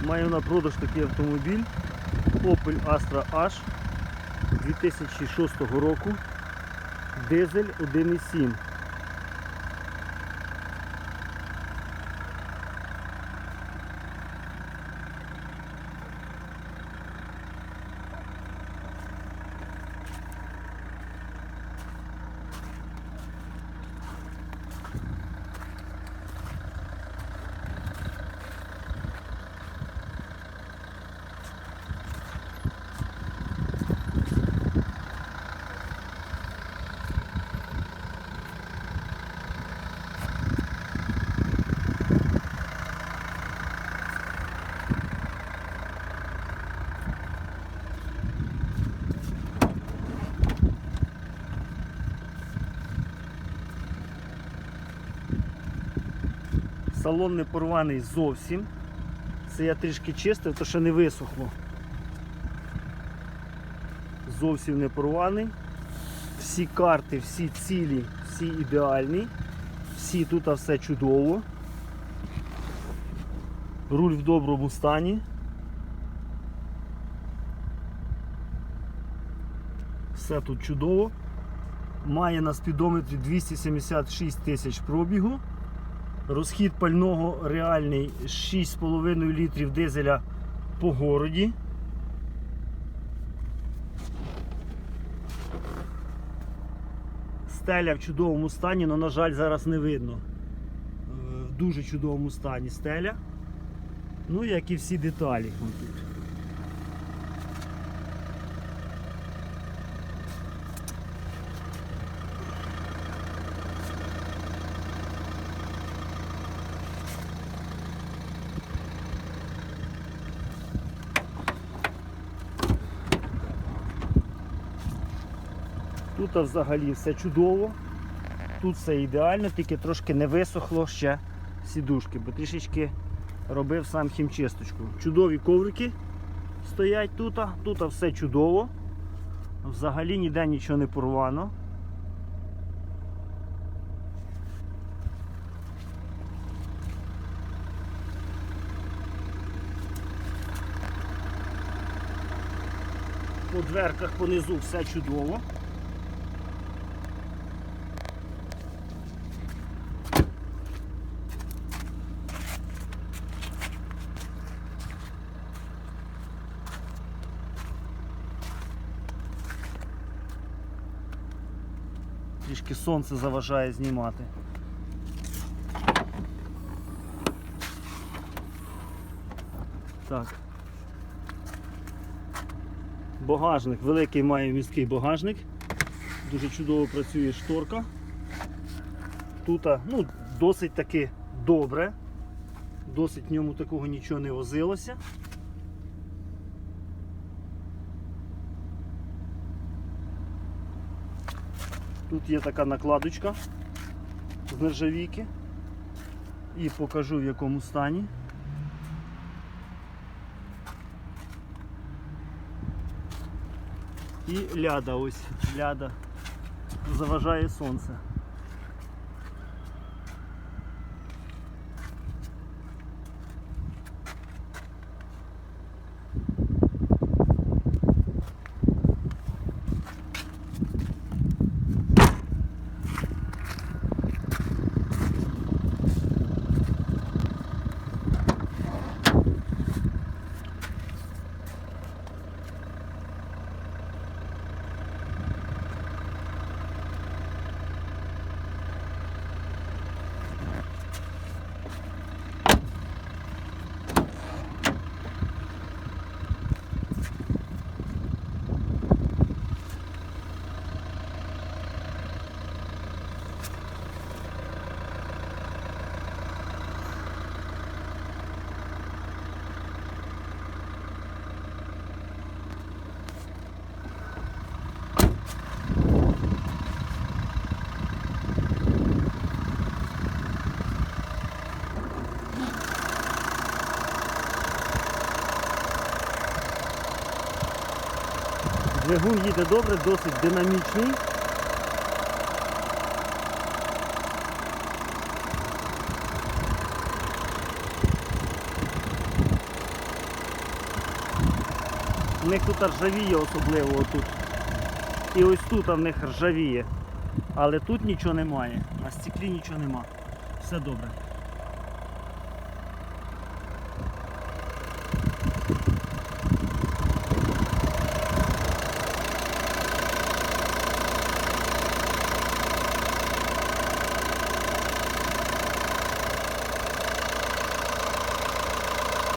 Маю на продаж такий автомобіль Opel Astra H 2006 року. Дизель 1.7. Салон не порваний зовсім. Це я трішки чистив, то ще не висохло. Зовсім не порваний. Всі карти, всі цілі, всі ідеальні. Всі тут все чудово. Руль в доброму стані. Все тут чудово. Має на спідометрі 276 тисяч пробігу. Розхід пального реальний 6,5 літрів дизеля по городі. Стеля в чудовому стані, але, на жаль, зараз не видно. Е, В дуже чудовому стані стеля. Ну, як і всі деталі. тут. Тут взагалі все чудово. Тут все ідеально, тільки трошки не висохло ще сідушки, бо трішечки робив сам хімчисточку. Чудові коврики стоять тут. Тут все чудово. Взагалі ніде нічого не порвано. По дверках понизу все чудово. Трішки сонце заважає знімати. Так. Багажник, великий має міський багажник. Дуже чудово працює шторка. Тут ну, досить таки добре. Досить в ньому такого нічого не возилося. Тут є така накладочка з нержавійки. І покажу в якому стані. І ляда ось, ляда. Заважає сонце. Двигун їде добре, досить динамічний. У них тут ржавіє особливо отут. І ось тут в них ржавіє. Але тут нічого немає, на стеклі нічого немає. Все добре.